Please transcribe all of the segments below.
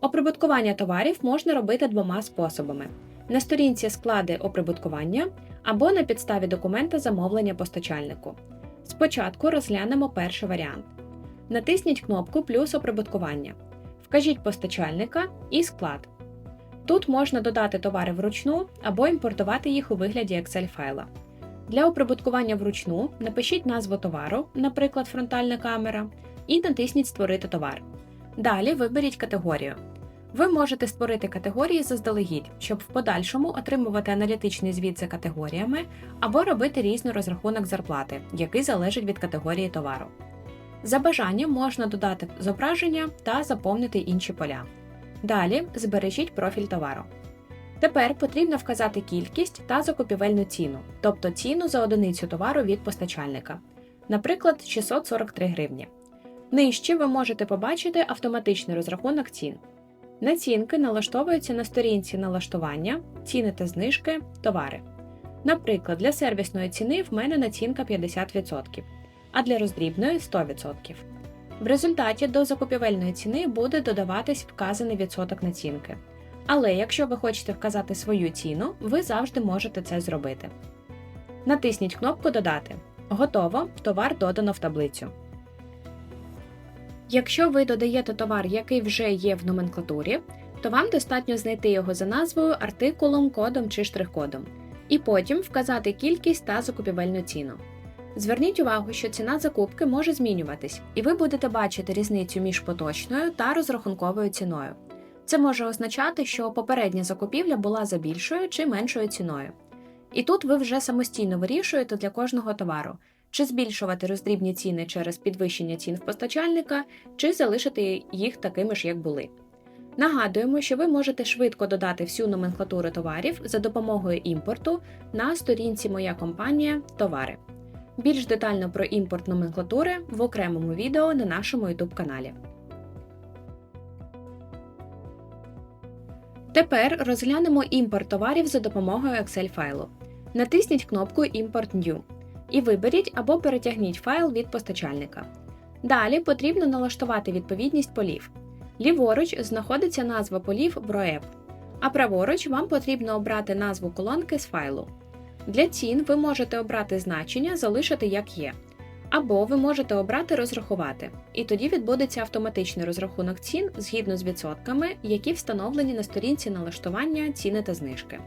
Оприбуткування товарів можна робити двома способами: на сторінці склади оприбуткування або на підставі документа замовлення постачальнику. Спочатку розглянемо перший варіант. Натисніть кнопку Плюс оприбуткування. Вкажіть постачальника і склад. Тут можна додати товари вручну або імпортувати їх у вигляді Excel файла. Для оприбуткування вручну напишіть назву товару, наприклад, фронтальна камера, і натисніть Створити товар. Далі виберіть категорію. Ви можете створити категорії заздалегідь, щоб в подальшому отримувати аналітичний звіт за категоріями або робити різний розрахунок зарплати, який залежить від категорії товару. За бажанням можна додати зображення та заповнити інші поля. Далі збережіть профіль товару. Тепер потрібно вказати кількість та закупівельну ціну, тобто ціну за одиницю товару від постачальника, наприклад, 643 гривні. Нижче ви можете побачити автоматичний розрахунок цін. Націнки налаштовуються на сторінці налаштування, ціни та знижки, товари. Наприклад, для сервісної ціни в мене націнка 50%, а для роздрібної 100%. В результаті до закупівельної ціни буде додаватись вказаний відсоток націнки. Але якщо ви хочете вказати свою ціну, ви завжди можете це зробити. Натисніть кнопку Додати. Готово, товар додано в таблицю. Якщо ви додаєте товар, який вже є в номенклатурі, то вам достатньо знайти його за назвою, артикулом, кодом чи штрих-кодом, і потім вказати кількість та закупівельну ціну. Зверніть увагу, що ціна закупки може змінюватись, і ви будете бачити різницю між поточною та розрахунковою ціною. Це може означати, що попередня закупівля була за більшою чи меншою ціною. І тут ви вже самостійно вирішуєте для кожного товару, чи збільшувати роздрібні ціни через підвищення цін в постачальника, чи залишити їх такими ж, як були. Нагадуємо, що ви можете швидко додати всю номенклатуру товарів за допомогою імпорту на сторінці Моя компанія Товари. Більш детально про імпорт номенклатури в окремому відео на нашому YouTube каналі. Тепер розглянемо імпорт товарів за допомогою Excel файлу. Натисніть кнопку Import New і виберіть або перетягніть файл від постачальника. Далі потрібно налаштувати відповідність полів. Ліворуч знаходиться назва полів в а праворуч вам потрібно обрати назву колонки з файлу. Для цін ви можете обрати значення залишити як є. Або ви можете обрати розрахувати, і тоді відбудеться автоматичний розрахунок цін згідно з відсотками, які встановлені на сторінці налаштування ціни та знижки.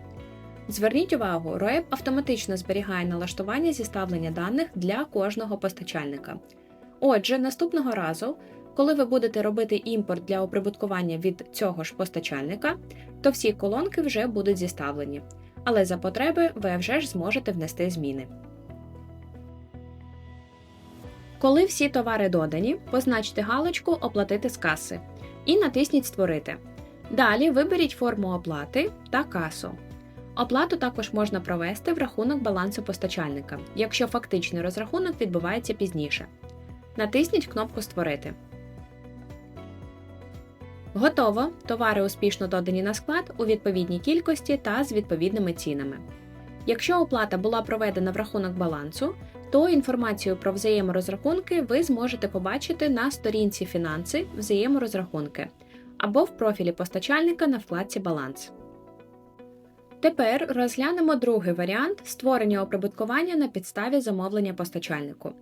Зверніть увагу, ROEP автоматично зберігає налаштування зіставлення даних для кожного постачальника. Отже, наступного разу, коли ви будете робити імпорт для оприбуткування від цього ж постачальника, то всі колонки вже будуть зіставлені, але за потреби ви вже ж зможете внести зміни. Коли всі товари додані, позначте галочку Оплатити з каси і натисніть Створити. Далі виберіть форму оплати та касу. Оплату також можна провести в рахунок балансу постачальника, якщо фактичний розрахунок відбувається пізніше. Натисніть кнопку Створити. Готово! Товари успішно додані на склад у відповідній кількості та з відповідними цінами. Якщо оплата була проведена в рахунок балансу, то інформацію про взаєморозрахунки ви зможете побачити на сторінці Фінанси взаєморозрахунки або в профілі постачальника на вкладці Баланс. Тепер розглянемо другий варіант створення оприбуткування на підставі замовлення постачальнику.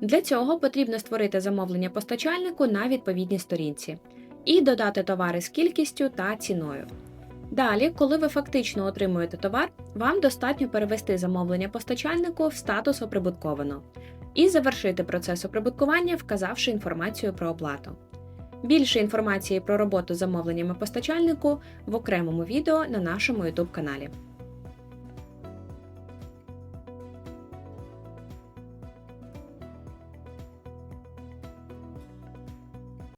Для цього потрібно створити замовлення постачальнику на відповідній сторінці і додати товари з кількістю та ціною. Далі, коли ви фактично отримуєте товар, вам достатньо перевести замовлення постачальнику в статус оприбутковано і завершити процес оприбуткування, вказавши інформацію про оплату. Більше інформації про роботу з замовленнями постачальнику в окремому відео на нашому YouTube каналі.